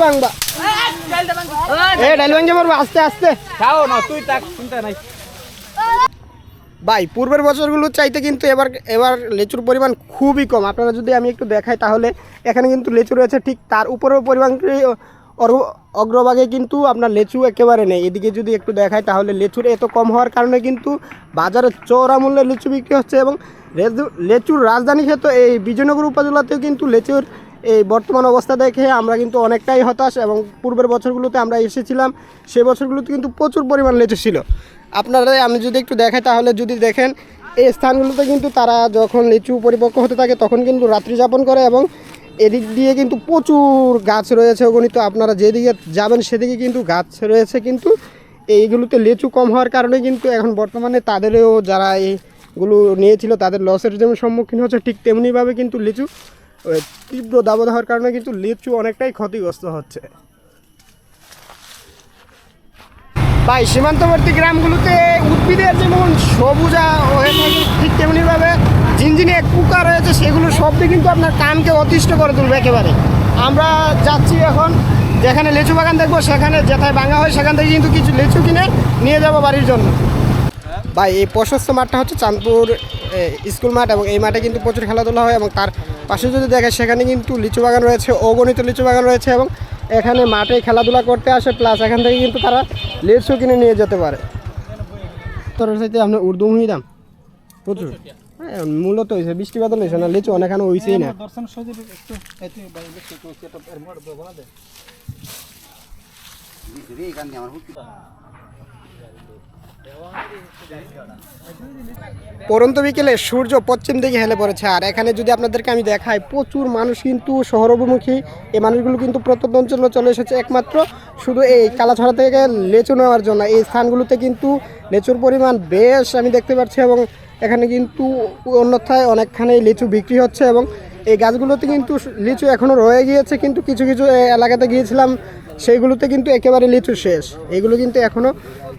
বাংবা এ ডাইল ভাঙছে মারবো আস্তে আস্তে। খাও না তুই তাক চিন্তা নাই। ভাই পূর্বের বছরগুলোর চাইতে কিন্তু এবার এবার লেচুর পরিমাণ খুবই কম। আপনারা যদি আমি একটু দেখাই তাহলে এখানে কিন্তু লেচু রয়েছে ঠিক তার উপরেও পরিমাণ অগ্রভাগে কিন্তু আপনার লেচু একেবারে নেই। এদিকে যদি একটু দেখায় তাহলে লেচুর এত কম হওয়ার কারণে কিন্তু বাজারে চওড়া মূল্যে লিচু বিক্রি হচ্ছে এবং লেচু- লেচুর রাজধানী ক্ষেত্র এই বিজয়নগর উপজেলাতেও কিন্তু লেচুর এই বর্তমান অবস্থা দেখে আমরা কিন্তু অনেকটাই হতাশ এবং পূর্বের বছরগুলোতে আমরা এসেছিলাম, সে বছরগুলোতে কিন্তু প্রচুর পরিমাণ লেচু ছিল। আপনারা, আমি যদি একটু দেখাই তাহলে যদি দেখেন, এই স্থানগুলোতে কিন্তু তারা যখন লিচু পরিপক্ক হতে থাকে তখন কিন্তু রাত্রি যাপন করে এবং এদিক দিয়ে কিন্তু প্রচুর গাছ রয়েছে অগণিত। আপনারা যেদিকে যাবেন সেদিকে কিন্তু গাছ রয়েছে কিন্তু এইগুলোতে লিচু কম হওয়ার কারণে কিন্তু এখন বর্তমানে তাদেরও যারা এইগুলো নিয়েছিল তাদের লসের যেমন সম্মুখীন হচ্ছে ঠিক তেমনিভাবে কিন্তু লিচু তীব্র দাবদাহের কারণে কিন্তু লিচু অনেকটাই ক্ষতিগ্রস্ত হচ্ছে। ভাই, সীমান্তবর্তী গ্রামগুলোতে উদ্ভিদের যেমন সবুজা হয়ে থাকে, ঠিক তেমনিভাবে ঝিনঝিনে কুকা রয়েছে সেগুলোর শব্দে কিন্তু আপনার কানকে অতিষ্ঠ করে তুলবে একেবারে। আমরা যাচ্ছি এখন, যেখানে লিচু বাগান দেখব, সেখানে যেথায় ভাঙা হয়, সেখান থেকে কিন্তু কিছু লিচু কিনে নিয়ে যাব বাড়ির জন্য। ভাই, এই প্রশস্ত মাঠটা হচ্ছে চাঁদপুর স্কুল মাঠ এবং এই মাঠে কিন্তু প্রচুর খেলাধুলা হয় এবং তার পাশে যদি দেখে সেখানে কিন্তু লিচু বাগান রয়েছে, অগণিত লিচু বাগান রয়েছে এবং এখানে মাঠে খেলাধুলা করতে আসে প্লাস এখান থেকে কিন্তু তারা লিচু কিনে নিয়ে যেতে পারে। আপনার উর্দু মুহি দাম। প্রচুর। হ্যাঁ মূলত হয়েছে বৃষ্টি বাদল হয়েছে না, লিচু অনেকখানে হয়েছেই না। দর্শন এতে ভাই বেশি একটু এটা এর মোড় দেবো না দে পরন্ত বিকেলে সূর্য পশ্চিম দিকে হেলে পড়েছে। আর এখানে যদি আপনাদেরকে আমি দেখাই, প্রচুর মানুষ কিন্তু শহর অভিমুখী এই মানুষগুলো কিন্তু প্রত্যন্ত অঞ্চলে চলে এসেছে একমাত্র। শুধু এই কালাছড়া থেকে লেচু নেওয়ার জন্য। এই স্থানগুলোতে কিন্তু লেচুর পরিমাণ বেশ আমি দেখতে পাচ্ছি এবং এখানে কিন্তু অন্যথায় অনেকখানি লিচু বিক্রি হচ্ছে এবং এই গাছগুলোতে কিন্তু লিচু এখনও রয়ে গিয়েছে, কিন্তু কিছু কিছু এলাকাতে গিয়েছিলাম, সেইগুলোতে কিন্তু একেবারে লিচু শেষ। এগুলো কিন্তু এখনও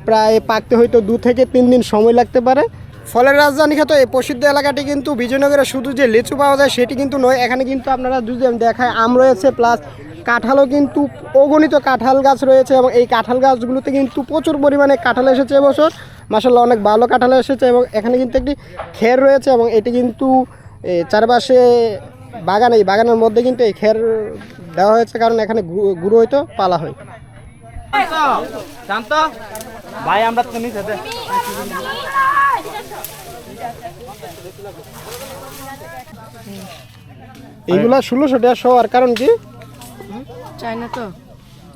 প্রায় পাকতে হয়তো দু থেকে তিন দিন সময় লাগতে পারে। ফলের রাজধানী খ্যাত এই প্রসিদ্ধ এলাকাটি কিন্তু বিজয়নগরে শুধু যে লিচু পাওয়া যায় সেটি কিন্তু নয়, এখানে কিন্তু আপনারা যদি আমি দেখাই, আম রয়েছে, প্লাস কাঁঠালও কিন্তু অগণিত কাঁঠাল গাছ রয়েছে এবং এই কাঁঠাল গাছগুলোতে কিন্তু প্রচুর পরিমাণে কাঁঠাল এসেছে এবছর। মাসাল্লাহ অনেক ভালো কাঁঠাল এসেছে এবং এখানে কিন্তু একটি খের রয়েছে এবং এটি কিন্তু চারপাশে বাগান, এই বাগানের মধ্যে কিন্তু এই খের দেওয়া হয়েছে কারণ এখানে গুঁড়ো হয়তো পালা হয়। ভাই আমরা তো নিতে দে। এইগুলা ষোলোশো টাকা শোয়ার কারণ কি? চাই না তো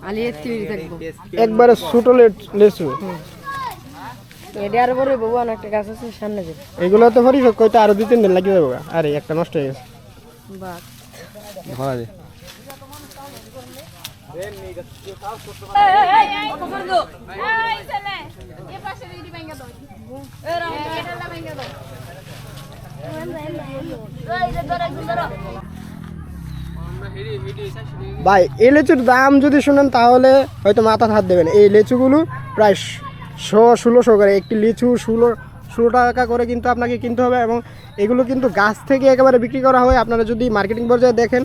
আলিয়ে তৈরি থাকব একবারে ছোটো লেচু। এটা আর বলে বাবু অনেকটা গাছ আছে সামনে যাবে। এগুলো তো হরি কইতে আরও দুই তিন দিন লাগিয়ে গা। আরে একটা নষ্ট হয়ে গেছে। ভাই, এই লিচুর দাম যদি শুনেন তাহলে হয়তো মাথা হাত দেবেন। এই লিচুগুলো প্রায় শো, ষোলোশো করে। একটি লিচু ষোলো ষোলো টাকা করে কিন্তু আপনাকে কিনতে হবে এবং এগুলো কিন্তু গাছ থেকে একেবারে বিক্রি করা হয়। আপনারা যদি মার্কেটিং পর্যায়ে দেখেন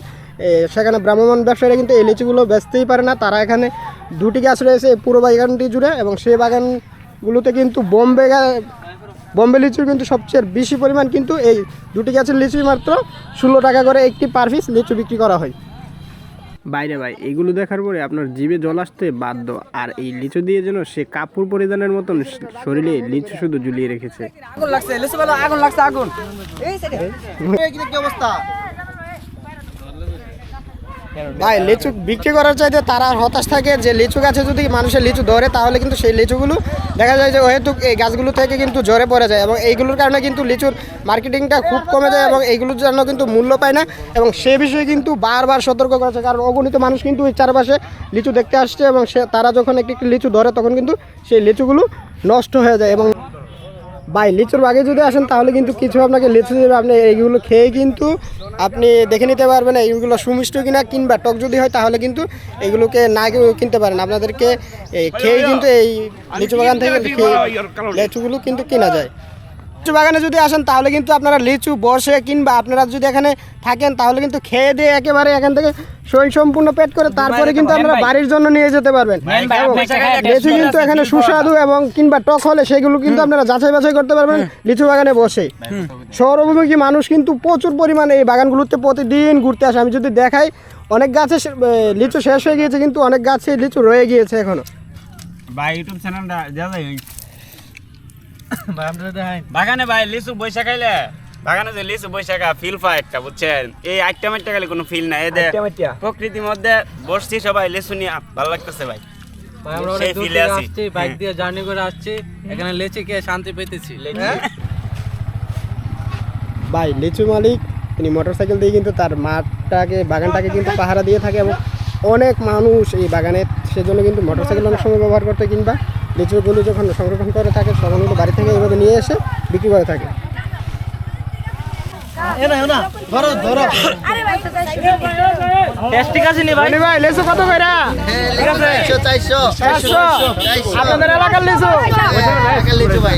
সেখানে ভ্রাম্যমান ব্যবসায়ীরা কিন্তু এই লিচুগুলো বেচতেই পারে না। তারা এখানে দুটি গাছ রয়েছে এই পুরো বাগানটি জুড়ে এবং সেই বাগানগুলোতে কিন্তু বোম্বে গা- বোম্বে লিচুর কিন্তু সবচেয়ে বেশি পরিমাণ কিন্তু এই দুটি গাছের লিচুই মাত্র ষোলো টাকা করে একটি পার পিস লিচু বিক্রি করা হয়। বাইরে ভাই এগুলো দেখার পরে আপনার জিভে জল আসতে বাধ্য। আর এই লিচু দিয়ে যেন সে কাপড় পরিধানের মতন শরীরে লিচু শুধু ঝুলিয়ে রেখেছে। আগুন লাগছে লিচু আগুন লাগছে আগুন। এই কি অবস্থা? ভাই, লিচু বিক্রি করার চাইতে তারা হতাশ থাকে যে লিচু গাছে যদি মানুষের লিচু ধরে, তাহলে কিন্তু সেই লিচুগুলো দেখা যায় যে হয়তো এই গাছগুলো থেকে কিন্তু জ্বরে পড়ে যায় এবং এইগুলোর কারণে কিন্তু লিচুর মার্কেটিংটা খুব কমে যায় এবং এইগুলোর জন্য কিন্তু মূল্য পায় না এবং সে বিষয়ে কিন্তু বারবার সতর্ক করেছে কারণ অগণিত মানুষ কিন্তু ওই চারপাশে লিচু দেখতে আসছে এবং সে, তারা যখন একটি লিচু ধরে, তখন কিন্তু সেই লিচুগুলো নষ্ট হয়ে যায় এবং ভাই লিচুর বাগে যদি আসেন তাহলে কিন্তু কিছু আপনাকে লিচু দেবে। আপনি এইগুলো খেয়ে কিন্তু আপনি দেখে নিতে পারবেন এইগুলো সুমিষ্ট কিনা কিংবা টক যদি হয় তাহলে কিন্তু এগুলোকে না কেউ কিনতে পারেন। আপনাদেরকে এই খেয়ে কিন্তু এই লিচু বাগান থেকে খেয়ে লিচুগুলো কিন্তু কেনা যায়। লিচু বাগানে যদি আসেন তাহলে কিন্তু আপনারা লিচু বসে কিংবা আপনারা যদি এখানে থাকেন তাহলে কিন্তু খেয়ে দিয়ে একেবারে এখান থেকে সই সম্পূর্ণ পেট করে তারপরে কিন্তু আপনারা বাড়ির জন্য নিয়ে যেতে পারবেন। লিচু কিন্তু এখানে সুস্বাদু এবং কিংবা টক হলে সেগুলো কিন্তু আপনারা যাচাই বাছাই করতে পারবেন লিচু বাগানে বসে। শহর অভিমুখী মানুষ কিন্তু প্রচুর পরিমাণে এই বাগানগুলোতে প্রতিদিন ঘুরতে আসে। আমি যদি দেখাই অনেক গাছে লিচু শেষ হয়ে গিয়েছে কিন্তু অনেক গাছে লিচু রয়ে গিয়েছে এখনও। ভাই ইউটিউব চ্যানেলটা দেওয়া যায় বাগানে ভাই লিচু বৈশা খাইলে বাগানে যে লিচু বৈশা খা ফিল পায় একটা বুঝছেন? এই আটটা মাইটটা খাইলে কোনো ফিল নাই। এদের প্রকৃতির মধ্যে বসছি সবাই লিচু নিয়ে ভালো লাগতেছে ভাই। ভাই, আমরা অনেক দূর থেকে আসছি বাইক দিয়ে জার্নি করে আসছি। এখানে লেচে খেয়ে শান্তি পেতেছি। ভাই লিচু মালিক তিনি মোটরসাইকেল দিয়ে কিন্তু তার মাঠটাকে বাগানটাকে কিন্তু পাহারা দিয়ে থাকে এবং অনেক মানুষ এই বাগানে সেজন্য কিন্তু মোটরসাইকেল অনেক সময় ব্যবহার করতে কিংবা লিচুগুলো যখন সংরক্ষণ করে থাকে তখন কিন্তু বাড়ি থেকে এইভাবে নিয়ে এসে বিক্রি করে থাকে আপনাদের এলাকার লিচু ভাই